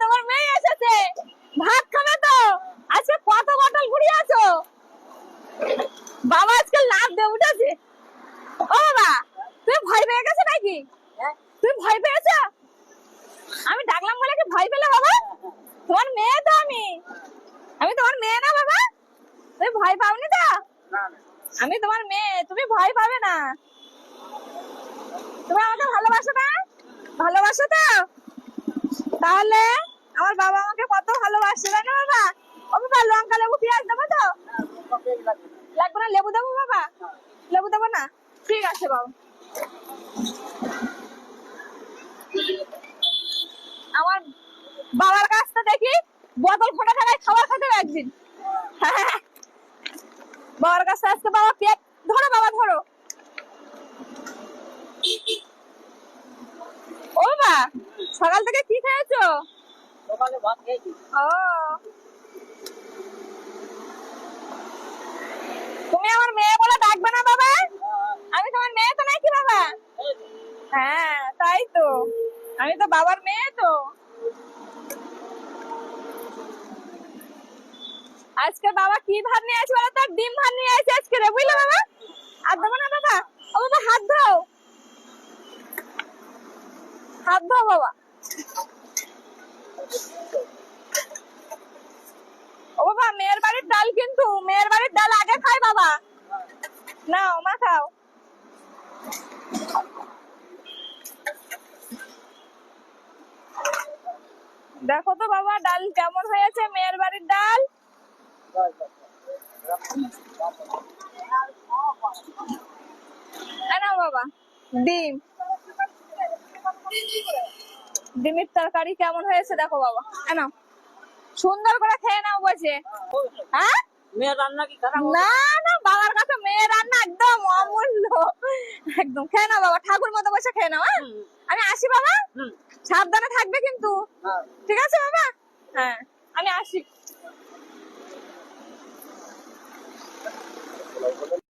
তোমার মেয়ে এসেছে। ভাত খাবে তো? আজকে কত বটল ঘুরি আছো? বাবা আজকে লাভ দিয়ে উঠেছে। ও বাবা তুমি ভয় পেয়ে গেছো নাকি? তুমি ভয় পেয়েছ? আমি ডাকলাম বলে কি ভয় পেলে বাবা? তোমার মেয়ে তো আমি। আমি তোমার মেয়ে না বাবা? তুমি ভয় পাওনি তো? আমি তোমার মেয়ে তুমি ভয় পাবে না। তুমি আমাকে ভালোবাসো না? ভালোবাসো তো? তাহলে আমার বাবা আমাকে কত ভালোবাসে, তাই না বাবা? ও বাবা, লঙ্কা, লেবু, পেঁয়াজ দেবো তো? লাগবে না, লেবু দেবো বাবা? লেবু দেবো না? ঠিক আছে বাবা। আমার বাবার কাছটা দেখি বোতল ফোটা থাকায় খাবার খেতে একদিন। বাবার কাছে আজকে বাবা পেট ধরো, বাবা, ধরো। ও বাবা সকাল থেকে কি খেয়েছো? সকালে ভাত খেয়েছি। ও। তুমি আমার মেয়ে বলে ডাকবে না বাবা? আমি তোমার মেয়ে তো নাকি বাবা? হ্যাঁ তাই তো। আমি তো বাবার মেয়ে তো। আজকে বাবা কি ভাত নিয়ে আসবে বলো তো? ডিম ভাত নিয়ে আসছে আজকে রে বুঝলে বাবা? আর দেবো না বাবা? ও বাবা হাত দাও হাত দাও বাবা। ও বাবা, মেয়ের বাড়ির ডাল কিন্তু, মেয়ের বাড়ির ডাল আগে খায় বাবা। নাও মা খাও। দেখো তো বাবা, ডাল কেমন হয়েছে, মেয়ের বাড়ির ডাল? নাও বাবা, ডিম। ডিমের তরকারি কেমন হয়েছে দেখো বাবা। সুন্দর করে খেয়ে নাও বসে হ্যাঁ? মেয়ের রান্না কি খারাপ না না বাবার কাছে মেয়ের রান্না একদম অমূল্য। একদম খেয়ে নাও বাবা ঠাকুর মতো বসে খেয়ে নাও হ্যাঁ? আমি আসি বাবা। হুম। সাবধানে থাকবে কিন্তু। হ্যাঁ। ঠিক আছে বাবা? হ্যাঁ আমি আসি।